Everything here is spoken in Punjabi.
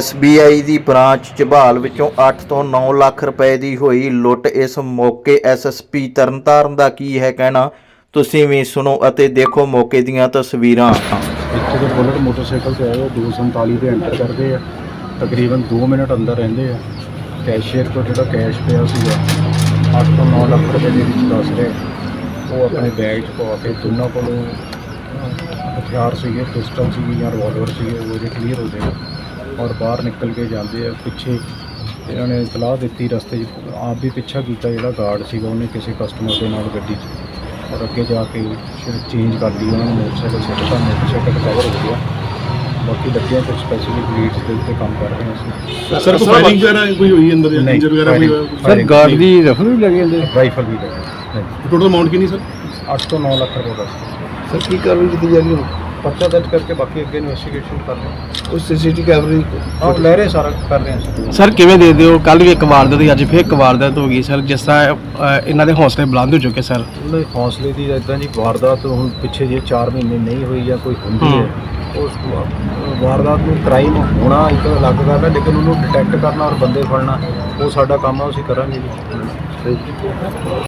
SBI ਦੀ ਬ੍ਰਾਂਚ ਝਬਾਲ ਵਿੱਚੋਂ 8 ਤੋਂ 9 ਲੱਖ ਰੁਪਏ ਦੀ ਹੋਈ ਲੁੱਟ ਇਸ ਮੌਕੇ ਐਸਐਸਪੀ ਤਰਨਤਾਰਨ ਦਾ ਕੀ ਹੈ ਕਹਿਣਾ? ਤੁਸੀਂ ਵੀ ਸੁਣੋ ਅਤੇ ਦੇਖੋ ਮੌਕੇ ਦੀਆਂ ਤਸਵੀਰਾਂ। ਇੱਥੇ ਦੇ ਬੁਲਟ ਮੋਟਰਸਾਈਕਲ ਤੇ ਆਏ ਉਹ 247 ਤੇ ਐਂਟਰ ਕਰਦੇ ਆ। ਤਕਰੀਬਨ 2 ਮਿੰਟ ਅੰਦਰ ਰਹਿੰਦੇ ਆ। ਕੈਸ਼ੀਅਰ ਕੋਲ ਜਿਹੜਾ ਕੈਸ਼ ਪਿਆ ਸੀਗਾ 8 ਤੋਂ 9 ਲੱਖ ਰੁਪਏ ਦੇ ਵਿੱਚ ਦੱਸ ਰਹੇ। ਉਹ ਆਪਣੇ ਬੈਗ 'ਚ ਪਾ ਕੇ ਦੋਨਾਂ ਕੋਲੋਂ ਹਥਿਆਰ ਸੀਗੇ, ਪਿਸਟਲ ਸੀਗੀ ਜਾਂ ਰਿਵਾਲਵਰ ਸੀਗੇ, ਉਹ ਜੇ ਕਲੀਅਰ ਹੋ ਜਾਏ ਔਰ ਬਾਹਰ ਨਿਕਲ ਕੇ ਜਾਂਦੇ ਆ ਪਿੱਛੇ। ਇਹਨਾਂ ਨੇ ਇਤਲਾਹ ਦਿੱਤੀ ਰਸਤੇ 'ਚ। ਆਪ ਵੀ ਪਿੱਛਾ ਕੀਤਾ ਜਿਹੜਾ ਗਾਰਡ ਸੀਗਾ ਉਹਨੇ ਕਿਸੇ ਕਸਟਮਰ ਦੇ ਨਾਲ ਗੱਡੀ 'ਚ। ਔਰ ਅੱਗੇ ਜਾ ਕੇ ਚੇਂਜ ਕਰ ਲਈ ਉਹਨਾਂ ਨੇ ਮੋਟਰਸਾਈਕਲ ਸਿੱਟਾ ਮੋਟਰਸਾਈਕਲ ਕਵਰ ਹੋ ਗਿਆ। ਬਾਕੀ ਡੱਬਿਆਂ ਤੇ ਸਪੈਸੀਫਿਕ ਲੀਡਸ ਦੇ ਉੱਤੇ ਕੰਮ ਕਰ ਰਹੇ ਹਾਂ ਅਸੀਂ। ਸਰ ਕੋਈ ਫਾਇਰਿੰਗ ਵਗੈਰਾ ਕੋਈ ਹੋਈ ਅੰਦਰ ਇੰਜਰ ਵਗੈਰਾ ਕੋਈ Sir, guard ਦੀ ਰਫਲ ਵੀ ਲੱਗੇ ਜਾਂਦੇ ਰਾਈਫਲ ਵੀ ਲੱਗੇ। ਟੋਟਲ ਅਮਾਉਂਟ ਕਿੰਨੀ ਸਰ 8 ਤੋਂ 9 ਲੱਖ ਰੁਪਏ ਦਾ। ਸਰ ਕੀ ਕਾਰਵਾਈ ਕੀਤੀ ਜਾ ਰਹੀ ਹੈ? ਪਰਚਾ ਦਰਜ ਕਰਕੇ ਬਾਕੀ ਅੱਗੇ ਇਨਵੈਸਟੀਗੇਸ਼ਨ ਕਰ ਰਹੇ ਹਾਂ। ਉਸ ਸੀਸੀਟੀ ਕੈਮਰੇ ਆਪ ਲੈ ਰਹੇ ਸਾਰਾ ਕਰ ਰਹੇ ਹਾਂ ਸਰ ਕਿਵੇਂ ਦੇ ਦਿਓ ਕੱਲ ਵੀ ਇੱਕ ਵਾਰਦਾਤ ਹੋਈ ਅੱਜ ਫਿਰ ਇੱਕ ਵਾਰਦਾਤ ਹੋ ਗਈ। ਸਰ ਜਿਸ ਤਰ੍ਹਾਂ ਅ, ਇਹਨਾਂ ਦੇ ਹੌਸਲੇ ਬੁਲੰਦ ਹੋ ਚੁੱਕੇ ਸਰ? ਉਹਦੇ ਹੌਸਲੇ ਦੀ ਇਦਾਂ ਜੀ ਵਾਰਦਾਤ ਹੁਣ ਪਿੱਛੇ ਜੇ 4 ਮਹੀਨੇ ਨਹੀਂ ਹੋਈ ਜਾਂ ਕੋਈ ਹੁੰਦੀ ਹੈ। ਉਸ ਵਾ- ਵਾਰਦਾਤ ਨੂੰ ਕ੍ਰਾਈਮ ਹੋਣਾ ਇੱਕ ਅਲੱਗ ਗੱਲ ਹੈ ਲੇਕਿਨ ਉਹਨੂੰ ਡਿਟੈਕਟ ਕਰਨਾ ਔਰ ਬੰਦੇ ਫੜਨਾ ਉਹ ਸਾਡਾ ਕੰਮ ਹੈ ਉਹ ਅਸੀਂ ਕਰਾਂਗੇ ਜੀ।